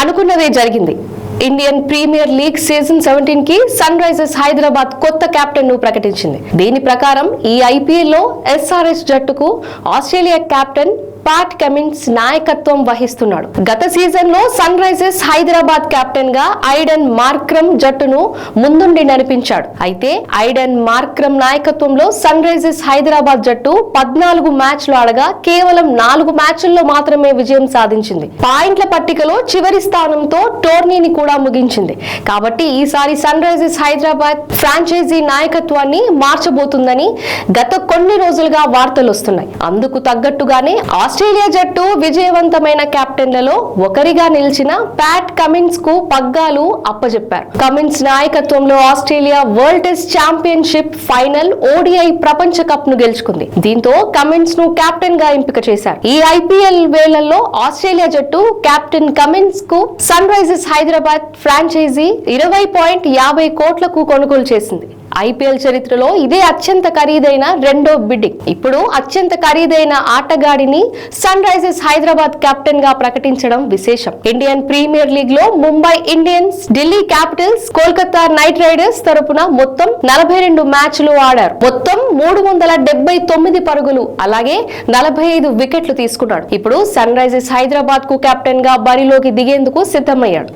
అనుకున్నదే జరిగింది. Indian premier league season సెవెంటీన్కి సన్ రైజర్స్ హైదరాబాద్ కొత్త కెప్టెన్ను ప్రకటించింది. దీని ప్రకారం ఈ ఐపీఎల్లో ఎస్ఆర్ఎస్ జట్టుకు ఆస్ట్రేలియా కెప్టెన్ పాట్ కమిన్స్ నాయకత్వం వహిస్తున్నాడు. గత సీజన్లో సన్ రైజర్స్ హైదరాబాద్ కెప్టెన్గా ఐడెన్ మార్క్రమ్ జట్టును ముందుండి నడిపించాడు. అయితే ఐడెన్ మార్క్రమ్ నాయకత్వంలో సన్ రైజర్స్ హైదరాబాద్ జట్టు పద్నాలుగు మ్యాచ్లు ఆడగా కేవలం నాలుగు మ్యాచ్ల్లో మాత్రమే విజయం సాధించింది. పాయింట్ల పట్టికలో చివరి స్థానంతో టోర్నీని కూడా ముగించింది. కాబట్టి ఈసారి సన్ రైజర్స్ హైదరాబాద్ ఫ్రాంచైజీ నాయకత్వాన్ని మార్చబోతుందని గత కొన్ని రోజులుగా వార్తలు వస్తున్నాయి అందుకు తగ్గట్టుగానే ఆస్ట్రేలియా జట్టు విజయవంతమైన కెప్టెన్లలో ఒకరిగా నిలిచిన ప్యాట్ కమిన్స్కు పగ్గాలు అప్పజెప్పారు. కమిన్స్ నాయకత్వంలో Australia World Test Championship final ODI ప్రపంచ కప్ను గెలుచుకుంది. దీంతో కమిన్స్ను కెప్టెన్గా ఎంపిక చేశారు. ఈ ఐపీఎల్ వేళల్లో ఆస్ట్రేలియా జట్టు కెప్టెన్ కమిన్స్కు సన్ రైజర్స్ హైదరాబాద్ ఫ్రాంచైజీ ఇరవై పాయింట్ యాభై కోట్లకు కొనుగోలు చేసింది. ఐపీఎల్ చరిత్రలో ఇదే అత్యంత ఖరీదైన రెండో బిడ్డింగ్. ఇప్పుడు అత్యంత ఖరీదైన ఆటగాడిని సన్ రైజర్స్ హైదరాబాద్ కెప్టెన్గా ప్రకటించడం విశేషం. ఇండియన్ ప్రీమియర్ లీగ్లో Mumbai Indians Delhi Capitals Kolkata Knight Riders తరపున మొత్తం నలభై రెండు మ్యాచ్లు ఆడారు. మొత్తం మూడు వందల డెబ్బై తొమ్మిది పరుగులు అలాగే నలభై ఐదు వికెట్లు తీసుకున్నాడు. ఇప్పుడు సన్ రైజర్స్ హైదరాబాద్కు కెప్టెన్గా బరిలోకి దిగేందుకు సిద్ధమయ్యాడు.